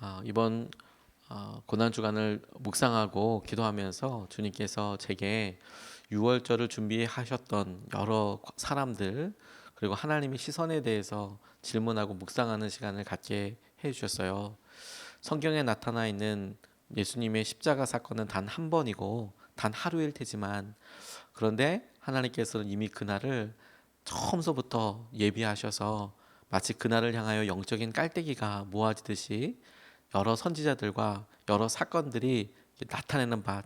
아, 이번 어, 고난 주간을 묵상하고 기도하면서 주님께서 제게 6월절을 준비하셨던 여러 사람들 그리고 하나님의 시선에 대해서 질문하고 묵상하는 시간을 갖게 해 주셨어요. 성경에 나타나 있는 예수님의 십자가 사건은 단 한 번이고 단 하루일 테지만 그런데 하나님께서는 이미 그날을 처음서부터 예비하셔서 마치 그날을 향하여 영적인 깔때기가 모아지듯이 여러 선지자들과 여러 사건들이 나타내는 바,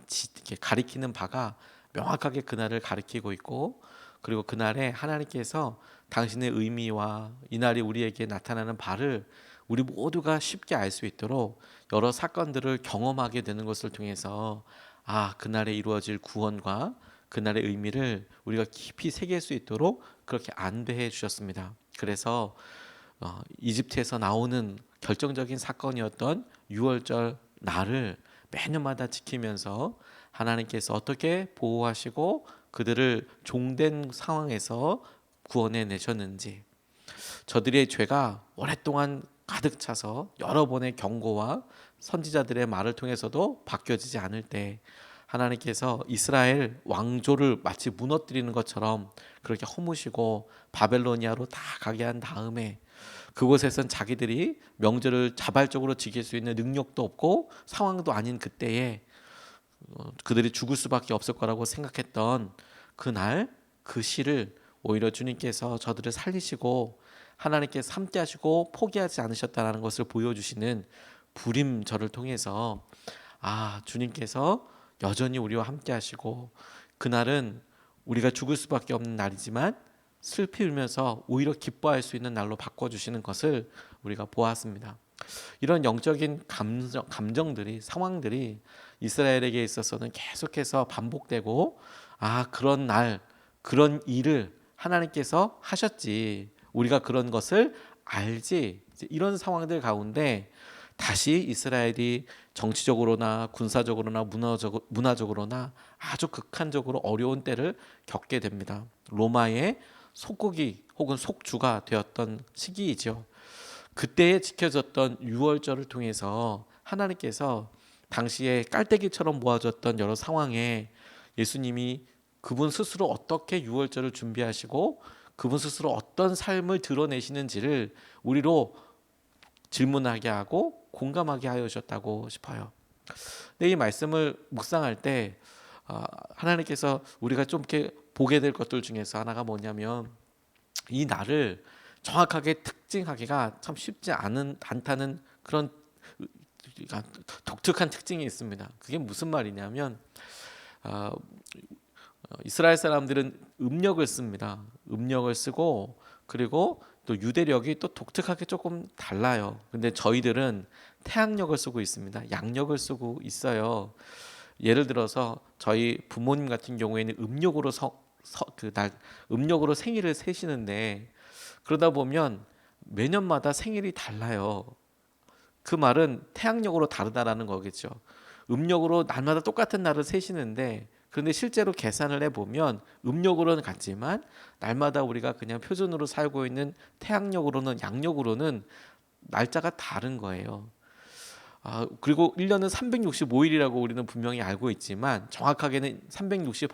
가리키는 바가 명확하게 그날을 가리키고 있고 그리고 그날에 하나님께서 당신의 의미와 이날이 우리에게 나타나는 바를 우리 모두가 쉽게 알 수 있도록 여러 사건들을 경험하게 되는 것을 통해서 아 그날에 이루어질 구원과 그날의 의미를 우리가 깊이 새길 수 있도록 그렇게 안배해 주셨습니다. 그래서 어, 이집트에서 나오는 결정적인 사건이었던 6월절 날을 매년마다 지키면서 하나님께서 어떻게 보호하시고 그들을 종된 상황에서 구원해 내셨는지 저들의 죄가 오랫동안 가득 차서 여러 번의 경고와 선지자들의 말을 통해서도 바뀌어지지 않을 때 하나님께서 이스라엘 왕조를 마치 무너뜨리는 것처럼 그렇게 허무시고 바벨로니아로 다 가게 한 다음에 그곳에선 자기들이 명절을 자발적으로 지킬 수 있는 능력도 없고 상황도 아닌 그때에 어, 그들이 죽을 수밖에 없을 거라고 생각했던 그날 그 시를 오히려 주님께서 저들을 살리시고 하나님께서 함께 하시고 포기하지 않으셨다는 것을 보여주시는 불임절을 통해서 아 주님께서 여전히 우리와 함께 하시고 그날은 우리가 죽을 수밖에 없는 날이지만 슬피 울면서 오히려 기뻐할 수 있는 날로 바꿔주시는 것을 우리가 보았습니다. 이런 영적인 감정, 감정들이 상황들이 이스라엘에게 있어서는 계속해서 반복되고 아 그런 날 그런 일을 하나님께서 하셨지 우리가 그런 것을 알지 이런 상황들 가운데 다시 이스라엘이 정치적으로나 군사적으로나 문화적, 문화적 으로나 아주 극한적으로 어려운 때를 겪게 됩니다. 로마의 속국이 혹은 속주가 되었던 시기이죠. 그때에 지켜졌던 유월절을 통해서 하나님께서 당시에 깔때기처럼 모아졌던 여러 상황에 예수님이 그분 스스로 어떻게 유월절을 준비하시고 그분 스스로 어떤 삶을 드러내시는지를 우리로 질문하게 하고 공감하게 하셨다고 싶어요. 근데 이 말씀을 묵상할 때 아, 하나님께서 우리가 좀 이렇게 보게 될 것들 중에서 하나가 뭐냐면 이 날을 정확하게 특징하기가 참 쉽지 않은 않다는 그런 독특한 특징이 있습니다. 그게 무슨 말이냐면 어, 이스라엘 사람들은 음력을 씁니다. 음력을 쓰고 그리고 또 유대력이 또 독특하게 조금 달라요. 근데 저희들은 태양력을 쓰고 있습니다. 양력을 쓰고 있어요. 예를 들어서 저희 부모님 같은 경우에는 음력으로 서, 그 날 음력으로 생일을 세시는데 그러다 보면 매년마다 생일이 달라요. 그 말은 태양력으로 다르다라는 거겠죠. 음력으로 날마다 똑같은 날을 세시는데 그런데 실제로 계산을 해보면 음력으로는 같지만 날마다 우리가 그냥 표준으로 살고 있는 태양력으로는 양력으로는 날짜가 다른 거예요. 아, 그리고 1년은 365일이라고 우리는 분명히 알고 있지만 정확하게는 365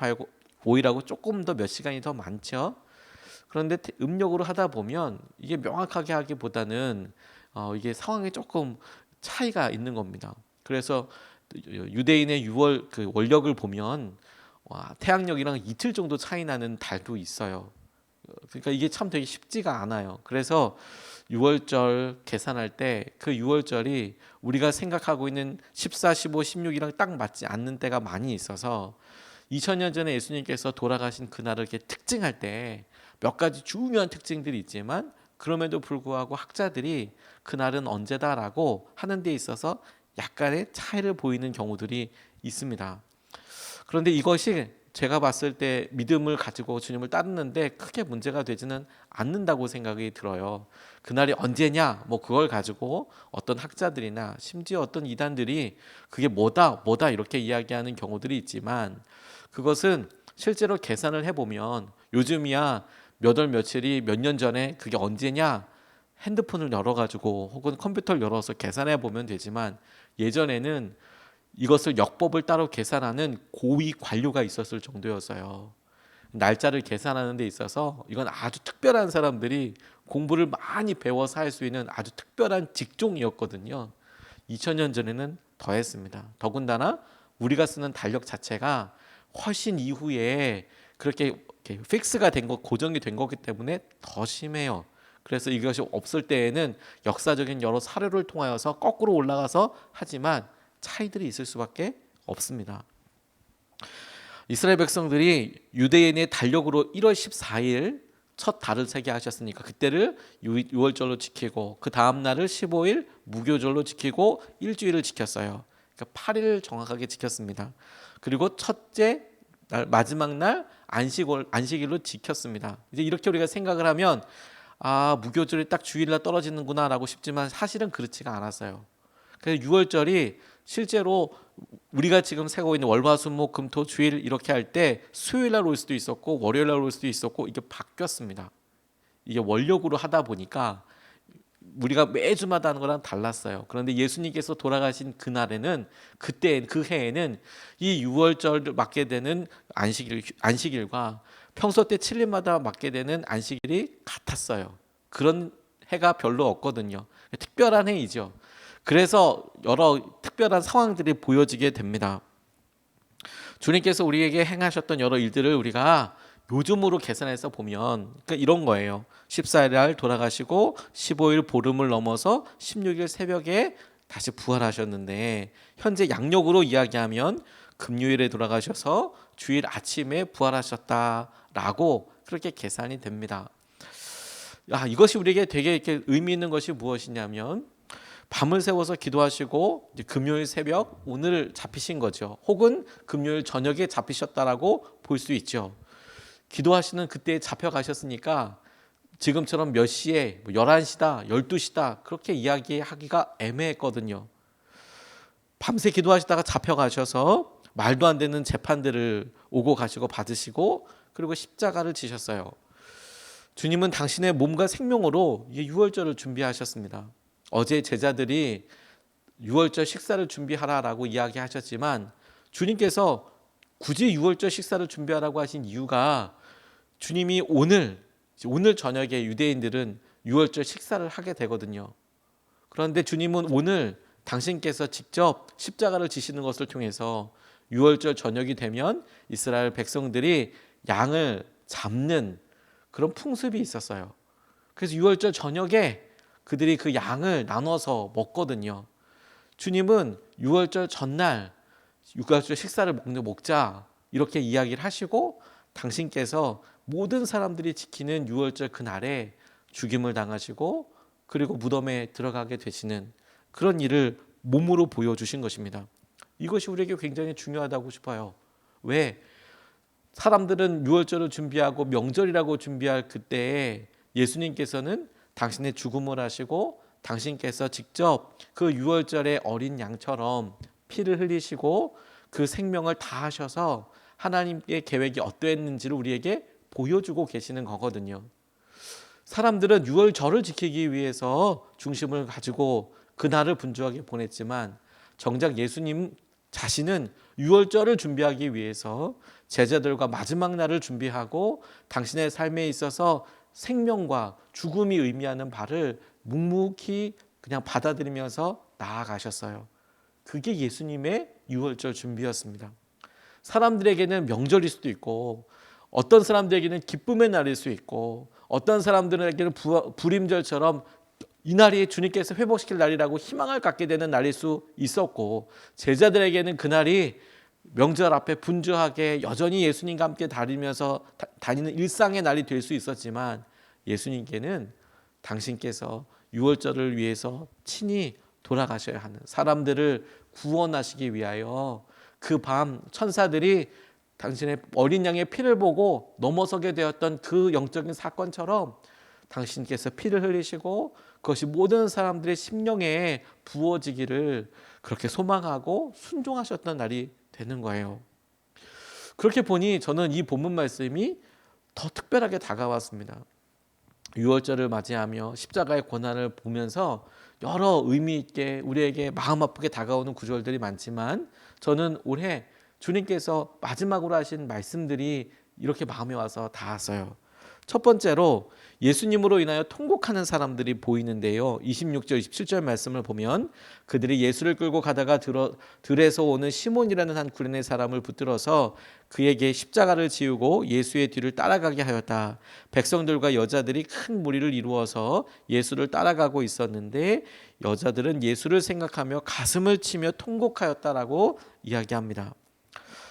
5일하고 조금 더 몇 시간이 더 많죠. 그런데 음력으로 하다 보면 이게 명확하게 하기보다는 어, 이게 상황에 조금 차이가 있는 겁니다. 그래서 유대인의 6월 그 원력을 보면 와, 태양력이랑 이틀 정도 차이 나는 달도 있어요. 그러니까 이게 참 되게 쉽지가 않아요. 그래서 6월절 계산할 때 그 6월절이 우리가 생각하고 있는 14, 15, 16이랑 딱 맞지 않는 때가 많이 있어서 2000년 전에 예수님께서 돌아가신 그날을 이렇게 특징할 때 몇 가지 중요한 특징들이 있지만 그럼에도 불구하고 학자들이 그날은 언제다라고 하는 데 있어서 약간의 차이를 보이는 경우들이 있습니다. 그런데 이것이 제가 봤을 때 믿음을 가지고 주님을 따르는데 크게 문제가 되지는 않는다고 생각이 들어요. 그날이 언제냐, 뭐 그걸 가지고 어떤 학자들이나 심지어 어떤 이단들이 그게 뭐다, 뭐다 이렇게 이야기하는 경우들이 있지만 그것은 실제로 계산을 해보면 요즘이야 몇 월 며칠이 몇 년 전에 그게 언제냐 핸드폰을 열어가지고 혹은 컴퓨터를 열어서 계산해 보면 되지만 예전에는 이것을 역법을 따로 계산하는 고위 관료가 있었을 정도였어요. 날짜를 계산하는 데 있어서 이건 아주 특별한 사람들이 공부를 많이 배워서 할 수 있는 아주 특별한 직종이었거든요. 2000년 전에는 더했습니다. 더군다나 우리가 쓰는 달력 자체가 훨씬 이후에 그렇게 픽스가 된 거, 고정이 된 거기 때문에 더 심해요. 그래서 이것이 없을 때에는 역사적인 여러 사례를 통하여서 거꾸로 올라가서 하지만 차이들이 있을 수밖에 없습니다. 이스라엘 백성들이 유대인의 달력으로 1월 14일 첫 달을 세게 하셨으니까 그때를 6월절로 지키고 그 다음 날을 15일 무교절로 지키고 일주일을 지켰어요. 그러니까 8일 정확하게 지켰습니다. 그리고 첫째 날 마지막 날 안식월 안식일로 지켰습니다. 이제 이렇게 우리가 생각을 하면 아 무교절이 딱 주일날 떨어지는구나라고 싶지만 사실은 그렇지가 않았어요. 그래서 6월절이 실제로 우리가 지금 세고 있는 월화수목 금토 주일 이렇게 할 때 수요일 날 올 수도 있었고 월요일 날 올 수도 있었고 이게 바뀌었습니다. 이게 원력으로 하다 보니까 우리가 매주마다 하는 거랑 달랐어요. 그런데 예수님께서 돌아가신 그날에는 그때 그 해에는 이 6월절 맞게 되는 안식일 안식일과 평소 때 7일마다 맞게 되는 안식일이 같았어요. 그런 해가 별로 없거든요. 특별한 해이죠. 그래서 여러 특별한 상황들이 보여지게 됩니다. 주님께서 우리에게 행하셨던 여러 일들을 우리가 요즘으로 계산해서 보면 그러니까 이런 거예요. 14일 날 돌아가시고 15일 보름을 넘어서 16일 새벽에 다시 부활하셨는데 현재 양력으로 이야기하면 금요일에 돌아가셔서 주일 아침에 부활하셨다 라고 그렇게 계산이 됩니다. 야, 이것이 우리에게 되게 이렇게 의미 있는 것이 무엇이냐면 밤을 새워서 기도하시고 금요일 새벽 오늘 잡히신 거죠. 혹은 금요일 저녁에 잡히셨다라고 볼 수 있죠. 기도하시는 그때에 잡혀가셨으니까 지금처럼 몇 시에 11시다, 12시다 그렇게 이야기하기가 애매했거든요. 밤새 기도하시다가 잡혀가셔서 말도 안 되는 재판들을 오고 가시고 받으시고 그리고 십자가를 지셨어요. 주님은 당신의 몸과 생명으로 유월절을 준비하셨습니다. 어제 제자들이 유월절 식사를 준비하라라고 이야기하셨지만 주님께서 굳이 유월절 식사를 준비하라고 하신 이유가 주님이 오늘 오늘 저녁에 유대인들은 유월절 식사를 하게 되거든요. 그런데 주님은 오늘 당신께서 직접 십자가를 지시는 것을 통해서 유월절 저녁이 되면 이스라엘 백성들이 양을 잡는 그런 풍습이 있었어요. 그래서 유월절 저녁에 그들이 그 양을 나눠서 먹거든요. 주님은 유월절 전날 유월절 식사를 먹자 이렇게 이야기를 하시고 당신께서 모든 사람들이 지키는 유월절 그날에 죽임을 당하시고 그리고 무덤에 들어가게 되시는 그런 일을 몸으로 보여주신 것입니다. 이것이 우리에게 굉장히 중요하다고 싶어요. 왜? 사람들은 유월절을 준비하고 명절이라고 준비할 그때에 예수님께서는 당신의 죽음을 하시고 당신께서 직접 그 유월절의 어린 양처럼 피를 흘리시고 그 생명을 다 하셔서 하나님의 계획이 어떠했는지를 우리에게 보여주고 계시는 거거든요. 사람들은 유월절을 지키기 위해서 중심을 가지고 그날을 분주하게 보냈지만 정작 예수님 자신은 유월절을 준비하기 위해서 제자들과 마지막 날을 준비하고 당신의 삶에 있어서 생명과 죽음이 의미하는 바를 묵묵히 그냥 받아들이면서 나아가셨어요. 그게 예수님의 유월절 준비였습니다. 사람들에게는 명절일 수도 있고 어떤 사람들에게는 기쁨의 날일 수 있고 어떤 사람들에게는 불임절처럼 이 날이 주님께서 회복시킬 날이라고 희망을 갖게 되는 날일 수 있었고 제자들에게는 그 날이 명절 앞에 분주하게 여전히 예수님과 함께 다니면서 다니는 일상의 날이 될 수 있었지만 예수님께는 당신께서 유월절을 위해서 친히 돌아가셔야 하는 사람들을 구원하시기 위하여 그 밤 천사들이 당신의 어린 양의 피를 보고 넘어서게 되었던 그 영적인 사건처럼 당신께서 피를 흘리시고 그것이 모든 사람들의 심령에 부어지기를 그렇게 소망하고 순종하셨던 날이 되는 거예요. 그렇게 보니 저는 이 본문 말씀이 더 특별하게 다가왔습니다. 유월절을 맞이하며 십자가의 고난을 보면서 여러 의미 있게 우리에게 마음 아프게 다가오는 구절들이 많지만 저는 올해 주님께서 마지막으로 하신 말씀들이 이렇게 마음에 와서 닿았어요. 첫 번째로 예수님으로 인하여 통곡하는 사람들이 보이는데요. 26절, 27절 말씀을 보면 그들이 예수를 끌고 가다가 들어, 들에서 오는 시몬이라는 한 구레네 사람을 붙들어서 그에게 십자가를 지우고 예수의 뒤를 따라가게 하였다. 백성들과 여자들이 큰 무리를 이루어서 예수를 따라가고 있었는데 여자들은 예수를 생각하며 가슴을 치며 통곡하였다라고 이야기합니다.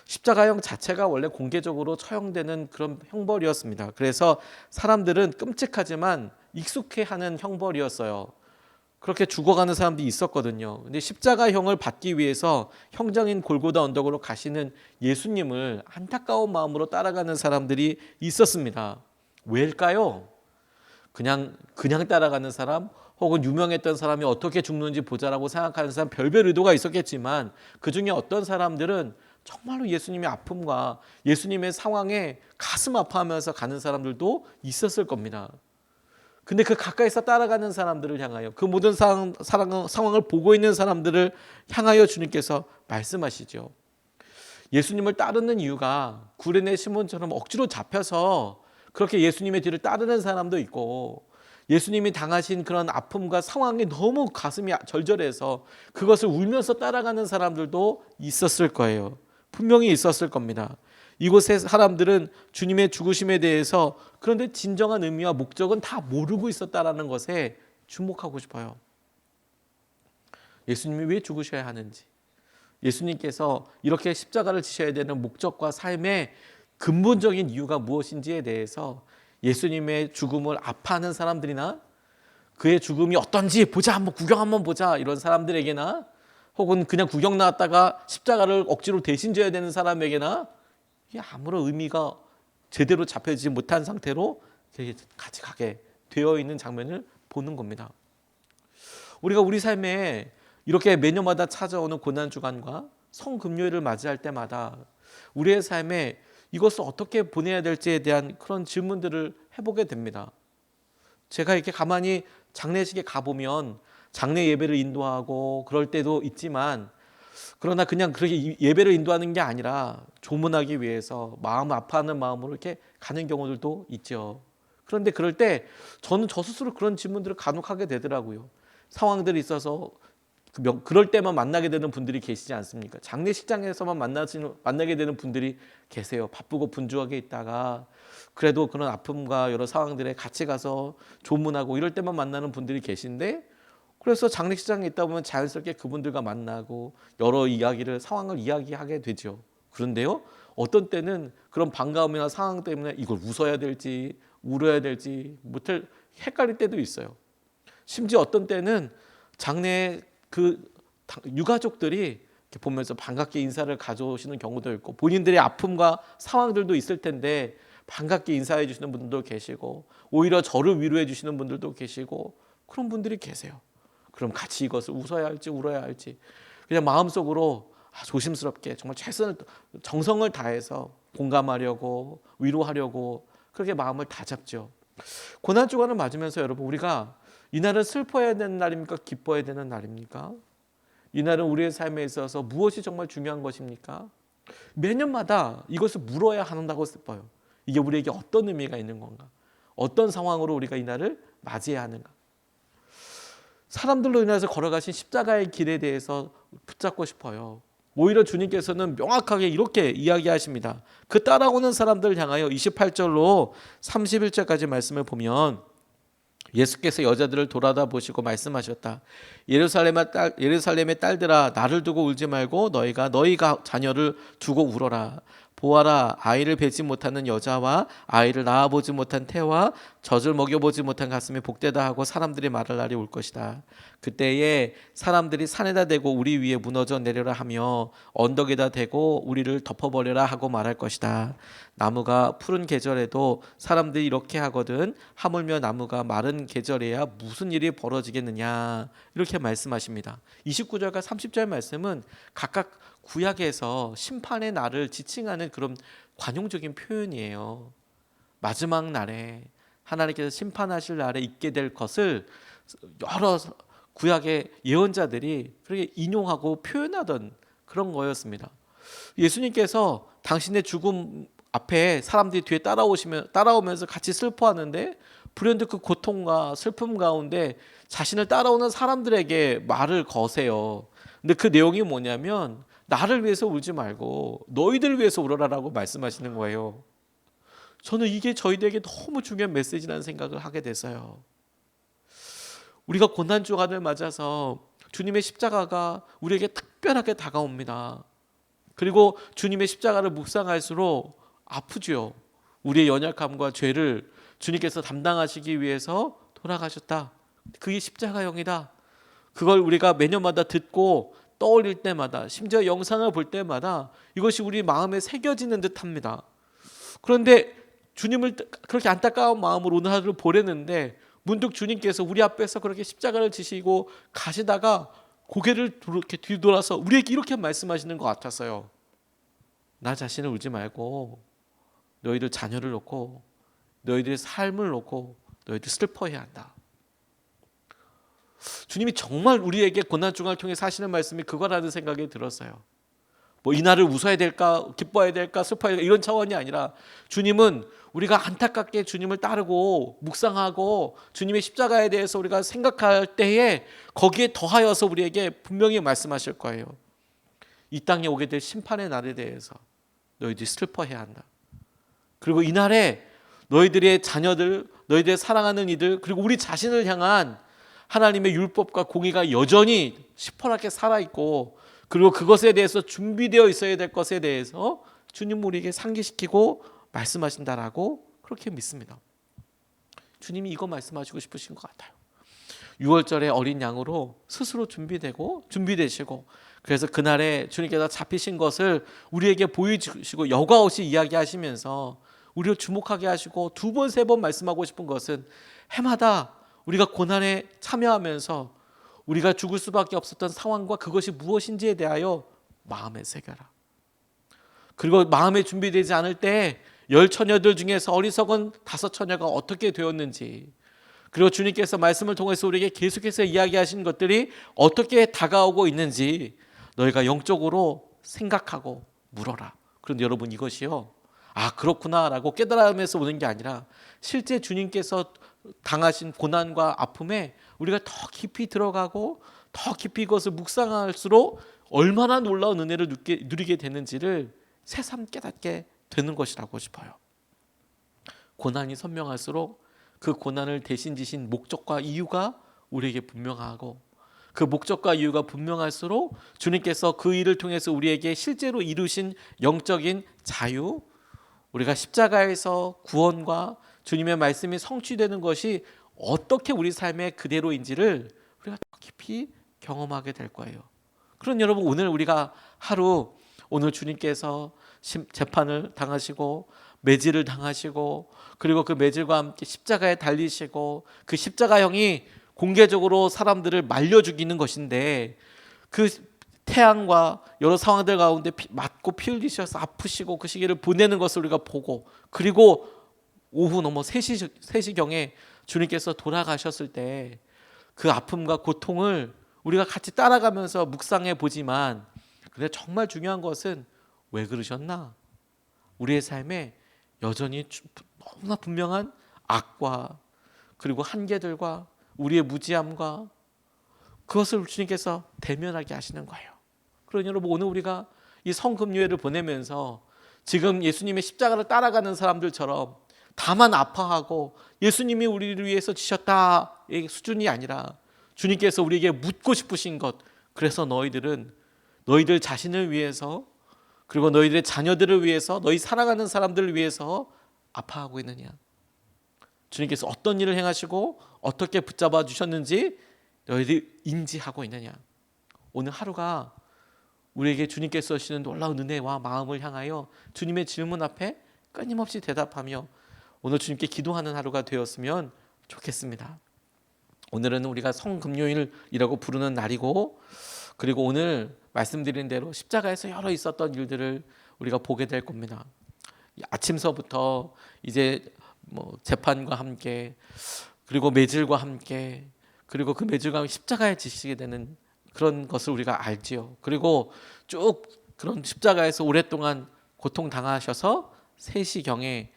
십자가형 자체가 원래 공개적으로 처형되는 그런 형벌이었습니다. 그래서 사람들은 끔찍하지만 익숙해하는 형벌이었어요. 그렇게 죽어가는 사람들이 있었거든요. 근데 십자가형을 받기 위해서 형장인 골고다 언덕으로 가시는 예수님을 안타까운 마음으로 따라가는 사람들이 있었습니다. 왜일까요? 그냥 그냥 따라가는 사람 혹은 유명했던 사람이 어떻게 죽는지 보자라고 생각하는 사람 별별 의도가 있었겠지만 그 중에 어떤 사람들은 정말로 예수님의 아픔과 예수님의 상황에 가슴 아파하면서 가는 사람들도 있었을 겁니다. 근데 그 가까이서 따라가는 사람들을 향하여 그 모든 상황, 상황을 보고 있는 사람들을 향하여 주님께서 말씀하시죠. 예수님을 따르는 이유가 구레네 시몬처럼 억지로 잡혀서 그렇게 예수님의 뒤를 따르는 사람도 있고 예수님이 당하신 그런 아픔과 상황이 너무 가슴이 절절해서 그것을 울면서 따라가는 사람들도 있었을 거예요. 분명히 있었을 겁니다. 이곳의 사람들은 주님의 죽으심에 대해서 그런데 진정한 의미와 목적은 다 모르고 있었다라는 것에 주목하고 싶어요. 예수님이 왜 죽으셔야 하는지, 예수님께서 이렇게 십자가를 지셔야 되는 목적과 삶의 근본적인 이유가 무엇인지에 대해서 예수님의 죽음을 아파하는 사람들이나 그의 죽음이 어떤지 보자 한번 구경 한번 보자 이런 사람들에게나 혹은 그냥 구경 나왔다가 십자가를 억지로 대신 져야 되는 사람에게나 이게 아무런 의미가 제대로 잡혀지지 못한 상태로 같이 가게 되어 있는 장면을 보는 겁니다. 우리가 우리 삶에 이렇게 매년마다 찾아오는 고난 주간과 성금요일을 맞이할 때마다 우리의 삶에 이것을 어떻게 보내야 될지에 대한 그런 질문들을 해보게 됩니다. 제가 이렇게 가만히 장례식에 가보면 장례 예배를 인도하고 그럴 때도 있지만 그러나 그냥 그렇게 예배를 인도하는 게 아니라 조문하기 위해서 마음 아파하는 마음으로 이렇게 가는 경우들도 있죠. 그런데 그럴 때 저는 저 스스로 그런 질문들을 간혹 하게 되더라고요. 상황들이 있어서 그 그럴 때만 만나게 되는 분들이 계시지 않습니까? 장례식장에서만 만나시는, 만나게 되는 분들이 계세요. 바쁘고 분주하게 있다가 그래도 그런 아픔과 여러 상황들에 같이 가서 조문하고 이럴 때만 만나는 분들이 계신데 그래서 장례식장에 있다 보면 자연스럽게 그분들과 만나고 여러 이야기를 상황을 이야기하게 되죠. 그런데요, 어떤 때는 그런 반가움이나 상황 때문에 이걸 웃어야 될지 울어야 될지 못할 헷갈릴 때도 있어요. 심지어 어떤 때는 장례 그 유가족들이 보면서 반갑게 인사를 가져오시는 경우도 있고 본인들의 아픔과 상황들도 있을 텐데 반갑게 인사해 주시는 분들도 계시고 오히려 저를 위로해 주시는 분들도 계시고 그런 분들이 계세요. 그럼 같이 이것을 웃어야 할지 울어야 할지 그냥 마음속으로 아, 조심스럽게 정말 최선을 정성을 다해서 공감하려고 위로하려고 그렇게 마음을 다 잡죠. 고난 주간을 맞으면서 여러분 우리가 이날은 슬퍼해야 되는 날입니까? 기뻐해야 되는 날입니까? 이날은 우리의 삶에 있어서 무엇이 정말 중요한 것입니까? 매년마다 이것을 물어야 한다고 싶어요. 이게 우리에게 어떤 의미가 있는 건가? 어떤 상황으로 우리가 이날을 맞이해야 하는가? 사람들로 인해서 걸어가신 십자가의 길에 대해서 붙잡고 싶어요. 오히려 주님께서는 명확하게 이렇게 이야기하십니다. 그 따라오는 사람들을 향하여 28절로 31절까지 말씀을 보면 예수께서 여자들을 돌아다 보시고 말씀하셨다. 예루살렘의 딸 예루살렘의 딸들아 나를 두고 울지 말고 너희가 너희가 자녀를 두고 울어라. 보아라 아이를 뵈지 못하는 여자와 아이를 낳아보지 못한 태와 젖을 먹여보지 못한 가슴이 복되다 하고 사람들이 말할 날이 올 것이다. 그때에 사람들이 산에다 대고 우리 위에 무너져 내려라 하며 언덕에다 대고 우리를 덮어버려라 하고 말할 것이다. 나무가 푸른 계절에도 사람들이 이렇게 하거든 하물며 나무가 마른 계절에야 무슨 일이 벌어지겠느냐 이렇게 말씀하십니다. 29절과 30절 말씀은 각각 구약에서 심판의 날을 지칭하는 그런 관용적인 표현이에요. 마지막 날에 하나님께서 심판하실 날에 있게 될 것을 여러 구약의 예언자들이 그렇게 인용하고 표현하던 그런 거였습니다. 예수님께서 당신의 죽음 앞에 사람들이 뒤에 따라오시면 따라오면서 같이 슬퍼하는데 불현듯 그 고통과 슬픔 가운데 자신을 따라오는 사람들에게 말을 거세요. 근데 그 내용이 뭐냐면 나를 위해서 울지 말고 너희들 위해서 울어라라고 말씀하시는 거예요. 저는 이게 저희들에게 너무 중요한 메시지라는 생각을 하게 됐어요. 우리가 고난 주간을 맞아서 주님의 십자가가 우리에게 특별하게 다가옵니다. 그리고 주님의 십자가를 묵상할수록 아프지요. 우리의 연약함과 죄를 주님께서 담당하시기 위해서 돌아가셨다. 그게 십자가형이다. 그걸 우리가 매년마다 듣고 떠올릴 때마다 심지어 영상을 볼 때마다 이것이 우리 마음에 새겨지는 듯합니다. 그런데 주님을 그렇게 안타까운 마음으로 오늘 하루를 보내는데 문득 주님께서 우리 앞에서 그렇게 십자가를 지시고 가시다가 고개를 이렇게 뒤돌아서 우리에게 이렇게 말씀하시는 것 같았어요. 나 자신을 울지 말고 너희들 자녀를 놓고 너희들의 삶을 놓고 너희들 슬퍼해야 한다. 주님이 정말 우리에게 고난 중을 통해 사시는 말씀이 그거라는 생각이 들었어요. 뭐 이날을 웃어야 될까, 기뻐해야 될까, 슬퍼해야 될까 이런 차원이 아니라 주님은 우리가 안타깝게 주님을 따르고 묵상하고 주님의 십자가에 대해서 우리가 생각할 때에 거기에 더하여서 우리에게 분명히 말씀하실 거예요. 이 땅에 오게 될 심판의 날에 대해서 너희들이 슬퍼해야 한다. 그리고 이날에 너희들의 자녀들, 너희들의 사랑하는 이들, 그리고 우리 자신을 향한 하나님의 율법과 공의가 여전히 시퍼렇게 살아 있고 그리고 그것에 대해서 준비되어 있어야 될 것에 대해서 주님 우리에게 상기시키고 말씀하신다라고 그렇게 믿습니다. 주님이 이거 말씀하시고 싶으신 것 같아요. 6월절에 어린 양으로 스스로 준비되고 준비되시고 그래서 그날에 주님께서 잡히신 것을 우리에게 보여주시고 여과 없이 이야기하시면서 우리를 주목하게 하시고 두 번 세 번 말씀하고 싶은 것은 해마다 우리가 고난에 참여하면서 우리가 죽을 수밖에 없었던 상황과 그것이 무엇인지에 대하여 마음에 새겨라. 그리고 마음에 준비되지 않을 때 열 처녀들 중에서 어리석은 다섯 처녀가 어떻게 되었는지 그리고 주님께서 말씀을 통해서 우리에게 계속해서 이야기하신 것들이 어떻게 다가오고 있는지 너희가 영적으로 생각하고 물어라. 그런데 여러분 이것이요. 아 그렇구나라고 깨달으면서 오는 게 아니라 실제 주님께서 당하신 고난과 아픔에 우리가 더 깊이 들어가고 더 깊이 그것을 묵상할수록 얼마나 놀라운 은혜를 누리게 되는지를 새삼 깨닫게 되는 것이라고 싶어요. 고난이 선명할수록 그 고난을 대신 지신 목적과 이유가 우리에게 분명하고 그 목적과 이유가 분명할수록 주님께서 그 일을 통해서 우리에게 실제로 이루신 영적인 자유, 우리가 십자가에서 구원과 주님의 말씀이 성취되는 것이 어떻게 우리 삶의 그대로인지를 우리가 더 깊이 경험하게 될 거예요. 그런 여러분 오늘 우리가 하루 오늘 주님께서 재판을 당하시고 매질을 당하시고 그리고 그 매질과 함께 십자가에 달리시고 그 십자가형이 공개적으로 사람들을 말려 죽이는 것인데 그 태양과 여러 상황들 가운데 피, 맞고 피 흘리셔서 아프시고 그 시기를 보내는 것을 우리가 보고 그리고 오후 넘어 3시, 3시경에 주님께서 돌아가셨을 때 그 아픔과 고통을 우리가 같이 따라가면서 묵상해 보지만 근데 정말 중요한 것은 왜 그러셨나? 우리의 삶에 여전히 너무나 분명한 악과 그리고 한계들과 우리의 무지함과 그것을 주님께서 대면하게 하시는 거예요. 그러니 여러분 오늘 우리가 이 성금요일을 보내면서 지금 예수님의 십자가를 따라가는 사람들처럼 다만 아파하고 예수님이 우리를 위해서 지셨다의 수준이 아니라 주님께서 우리에게 묻고 싶으신 것. 그래서 너희들은 너희들 자신을 위해서 그리고 너희들의 자녀들을 위해서 너희 사랑하는 사람들을 위해서 아파하고 있느냐? 주님께서 어떤 일을 행하시고 어떻게 붙잡아 주셨는지 너희들이 인지하고 있느냐? 오늘 하루가 우리에게 주님께서 주시는 놀라운 은혜와 마음을 향하여 주님의 질문 앞에 끊임없이 대답하며 오늘 주님께 기도하는 하루가 되었으면 좋겠습니다. 오늘은 우리가 성금요일이라고 부르는 날이고 그리고 오늘 말씀드린 대로 십자가에서 여러 있었던 일들을 우리가 보게 될 겁니다. 아침서부터 이제 뭐 재판과 함께 그리고 매질과 함께 그리고 그 매질과 십자가에 지시게 되는 그런 것을 우리가 알지요. 그리고 쭉 그런 십자가에서 오랫동안 고통 당하셔서 3시 경에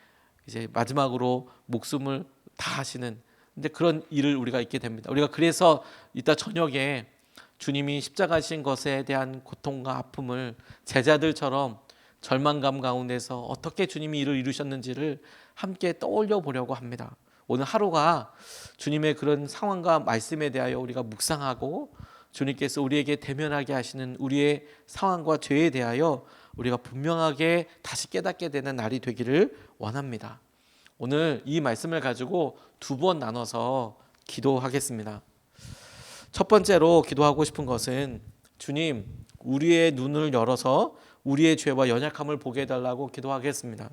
이제 마지막으로 목숨을 다 하시는 근데 그런 일을 우리가 있게 됩니다. 우리가 그래서 이따 저녁에 주님이 십자가신 것에 대한 고통과 아픔을 제자들처럼 절망감 가운데서 어떻게 주님이 일을 이루셨는지를 함께 떠올려 보려고 합니다. 오늘 하루가 주님의 그런 상황과 말씀에 대하여 우리가 묵상하고 주님께서 우리에게 대면하게 하시는 우리의 상황과 죄에 대하여 우리가 분명하게 다시 깨닫게 되는 날이 되기를 원합니다. 오늘 이 말씀을 가지고 두 번 나눠서 기도하겠습니다. 첫 번째로 기도하고 싶은 것은 주님, 우리의 눈을 열어서 우리의 죄와 연약함을 보게 해달라고 기도하겠습니다.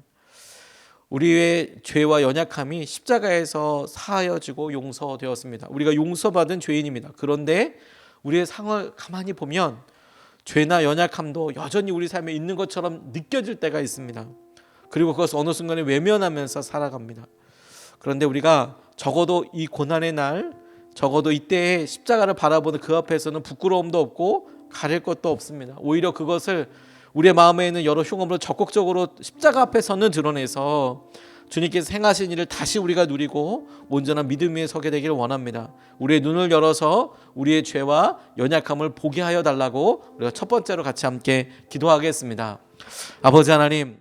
우리의 죄와 연약함이 십자가에서 사하여지고 용서되었습니다. 우리가 용서받은 죄인입니다. 그런데 우리의 상을 가만히 보면 죄나 연약함도 여전히 우리 삶에 있는 것처럼 느껴질 때가 있습니다. 그리고 그것을 어느 순간에 외면하면서 살아갑니다. 그런데 우리가 적어도 이 고난의 날, 적어도 이때에 십자가를 바라보는 그 앞에서는 부끄러움도 없고 가릴 것도 없습니다. 오히려 그것을 우리의 마음에 있는 여러 흉음으로 적극적으로 십자가 앞에서는 드러내서 주님께서 행하신 일을 다시 우리가 누리고 온전한 믿음 위에 서게 되기를 원합니다. 우리의 눈을 열어서 우리의 죄와 연약함을 보게 하여 달라고 우리가 첫 번째로 같이 함께 기도하겠습니다. 아버지 하나님,